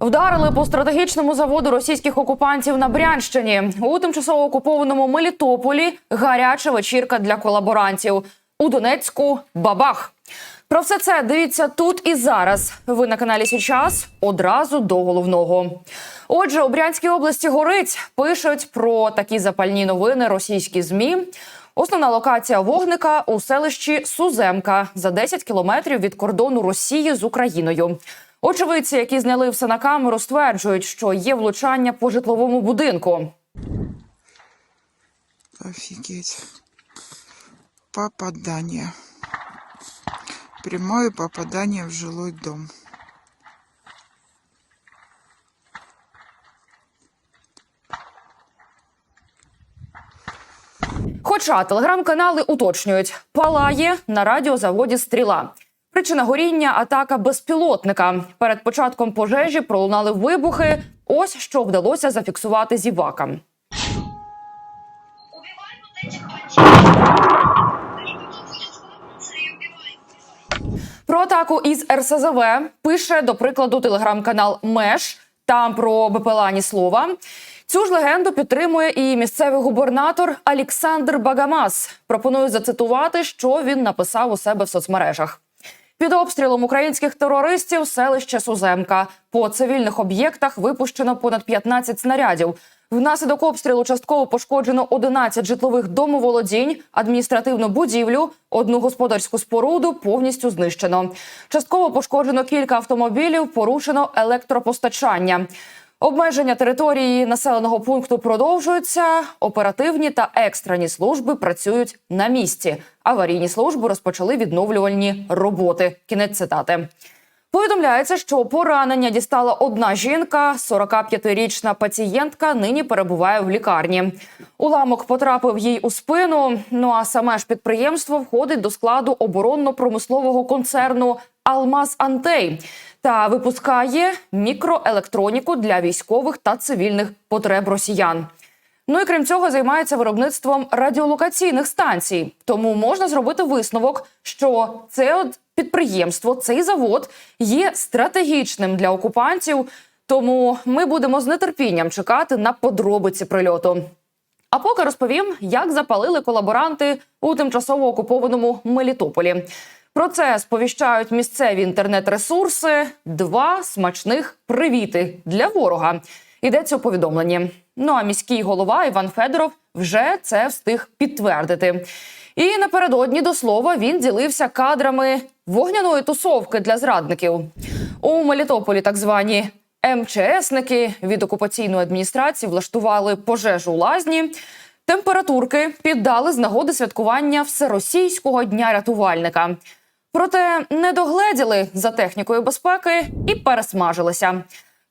Вдарили по стратегічному заводу російських окупантів на Брянщині у тимчасово окупованому Мелітополі. Гаряча вечірка для колаборантів. У Донецьку бабах. Про все це дивіться тут і зараз. Ви на каналі Січас одразу до головного. Отже, у Брянській області горить пишуть про такі запальні новини російські змі. Основна локація вогника у селищі Суземка за 10 кілометрів від кордону Росії з Україною. Очевидці, які зняли все на камеру, стверджують, що є влучання по житловому будинку. Офигеть. Попадание. Прямое попадание в жилой дом. Хоча телеграм-канали уточнюють, палає на радіозаводі стріла. Причина горіння атака безпілотника. Перед початком пожежі пролунали вибухи. Ось що вдалося зафіксувати зівакам. Про атаку із РСЗВ пише до прикладу телеграм-канал Меш. Там про БПЛА ні слова. Цю ж легенду підтримує і місцевий губернатор Олександр Багамас. Пропоную зацитувати, що він написав у себе в соцмережах. Під обстрілом українських терористів селище Суземка. По цивільних об'єктах випущено понад 15 снарядів. Внаслідок обстрілу частково пошкоджено 11 житлових домоволодінь, адміністративну будівлю, одну господарську споруду повністю знищено. Частково пошкоджено кілька автомобілів, порушено електропостачання. Обмеження території населеного пункту продовжуються. Оперативні та екстрені служби працюють на місці. Аварійні служби розпочали відновлювальні роботи. Кінець цитати. Повідомляється, що поранення дістала одна жінка, 45-річна пацієнтка нині перебуває в лікарні. Уламок потрапив їй у спину. Ну а саме ж підприємство входить до складу оборонно-промислового концерну Алмаз Антей та випускає мікроелектроніку для військових та цивільних потреб росіян. Ну і крім цього, займається виробництвом радіолокаційних станцій. Тому можна зробити висновок, що це підприємство, цей завод є стратегічним для окупантів. Тому ми будемо з нетерпінням чекати на подробиці прильоту. А поки розповім, як запалили колаборанти у тимчасово окупованому Мелітополі. Про це сповіщають місцеві інтернет-ресурси. Два смачних привіти для ворога. Йдеться у повідомленні. Ну а міський голова Іван Федоров вже це встиг підтвердити. І напередодні до слова він ділився кадрами вогняної тусовки для зрадників. У Мелітополі так звані МЧСники від окупаційної адміністрації влаштували пожежу у лазні. Температурки піддали з нагоди святкування всеросійського дня рятувальника. Проте не догледіли за технікою безпеки і пересмажилися.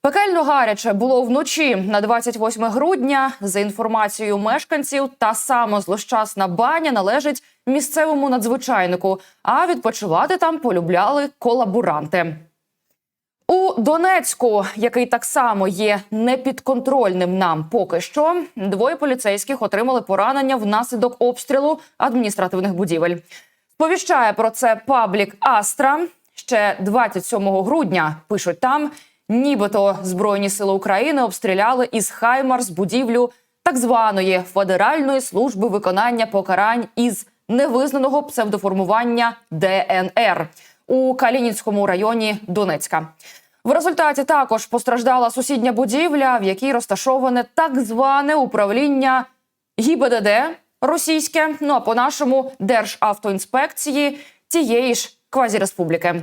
Пекельно гаряче було вночі на 28 грудня. За інформацією мешканців, та сама злощасна баня належить місцевому надзвичайнику. А відпочивати там полюбляли колаборанти. У Донецьку, який так само є непідконтрольним нам поки що, двоє поліцейських отримали поранення внаслідок обстрілу адміністративних будівель. Сповіщає про це паблік Астра ще 27 грудня. Пишуть там, нібито Збройні сили України обстріляли із Хаймарс будівлю так званої Федеральної служби виконання покарань із невизнаного псевдоформування ДНР у Калінінському районі Донецька. В результаті також постраждала сусідня будівля, в якій розташоване так зване управління ГІБДД російське. Ну а по нашому Державтоінспекції тієї ж квазіреспубліки.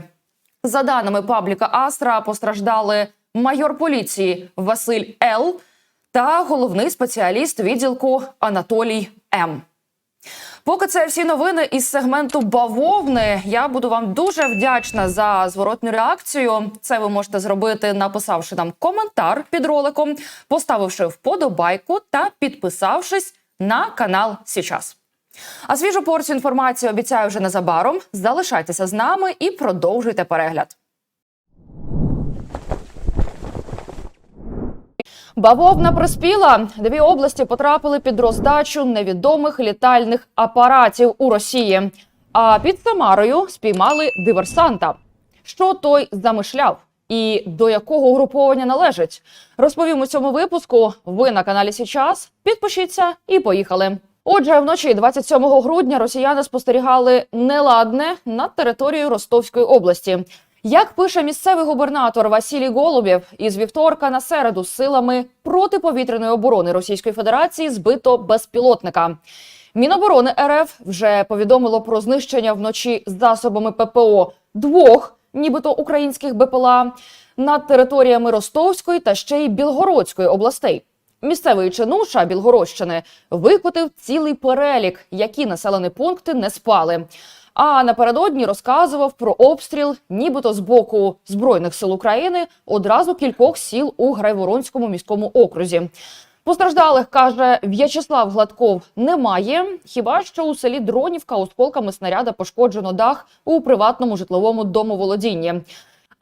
За даними пабліка Астра, постраждали майор поліції Василь Л та головний спеціаліст відділку Анатолій М. Поки це всі новини із сегменту бавовни. Я буду вам дуже вдячна за зворотню реакцію. Це ви можете зробити, написавши нам коментар під роликом, поставивши вподобайку та підписавшись на канал Січас. А свіжу порцію інформації обіцяю вже незабаром. Залишайтеся з нами і продовжуйте перегляд. Бавовна приспіла. Дві області потрапили під роздачу невідомих літальних апаратів у Росії. А під Самарою спіймали диверсанта. Що той замишляв і до якого угруповання належить. Розповім у цьому випуску. Ви на каналі Січас. Підпишіться і поїхали. Отже, вночі 27 грудня росіяни спостерігали неладне над територією Ростовської області. Як пише місцевий губернатор Василій Голубєв, із вівторка на середу силами протиповітряної оборони Російської Федерації збито безпілотника. Міноборони РФ вже повідомило про знищення вночі засобами ППО двох, нібито українських БПЛА, над територіями Ростовської та ще й Білгородської областей. Місцевий чинуша Білгородщини викотив цілий перелік, які населені пункти не спали. А напередодні розказував про обстріл, нібито з боку збройних сил України одразу кількох сіл у Грайворонському міському окрузі. Постраждалих каже В'ячеслав Гладков немає. Хіба що у селі Дронівка осколками снаряда пошкоджено дах у приватному житловому домоволодінні.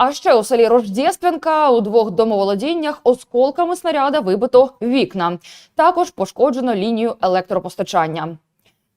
А ще у селі Рождєственка у двох домоволодіннях осколками снаряда вибито вікна. Також пошкоджено лінію електропостачання.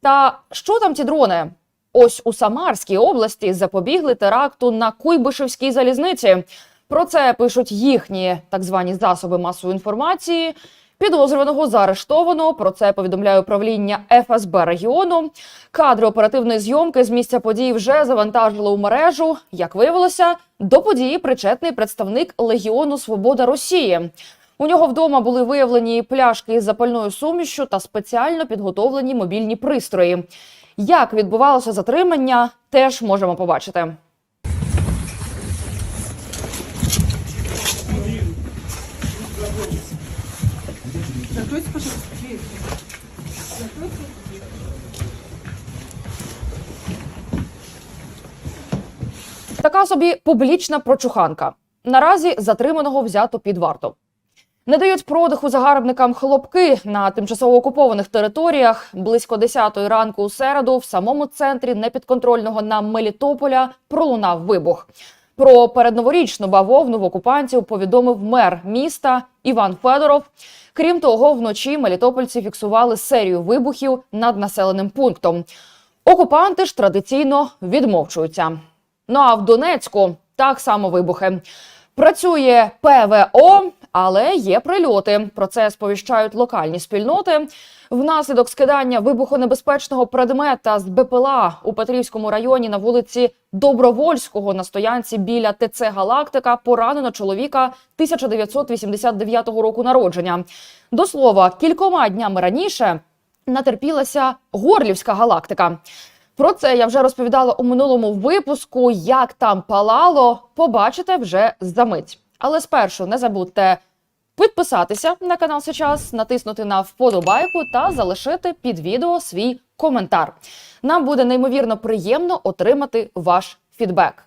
Та що там ці дрони? Ось у Самарській області запобігли теракту на Куйбишевській залізниці. Про це пишуть їхні так звані засоби масової інформації. Підозрюваного заарештовано. Про це повідомляє управління ФСБ регіону. Кадри оперативної зйомки з місця події вже завантажили у мережу. Як виявилося, до події причетний представник Легіону Свобода Росії. У нього вдома були виявлені пляшки із запальною сумішю та спеціально підготовлені мобільні пристрої. Як відбувалося затримання, теж можемо побачити. Закройте, пожалуйста, дверь. Така собі публічна прочуханка. Наразі затриманого взято під варту. Не дають продиху загарбникам хлопки на тимчасово окупованих територіях. Близько 10 ранку у середу в самому центрі непідконтрольного нам Мелітополя пролунав вибух. Про передноворічну бавовну в окупантів повідомив мер міста Іван Федоров. Крім того, вночі мелітопольці фіксували серію вибухів над населеним пунктом. Окупанти ж традиційно відмовчуються. Ну а в Донецьку так само вибухи. Працює ПВО, але є прильоти. Про це сповіщають локальні спільноти. Внаслідок скидання вибухонебезпечного предмета з БПЛА у Петрівському районі на вулиці Добровольського на стоянці біля ТЦ Галактика поранено чоловіка 1989 року народження. До слова, кількома днями раніше натерпілася Горлівська галактика. Про це я вже розповідала у минулому випуску. Як там палало, побачите вже за мить. Але спершу не забудьте підписатися на канал Сейчас, натиснути на вподобайку та залишити під відео свій коментар. Нам буде неймовірно приємно отримати ваш фідбек.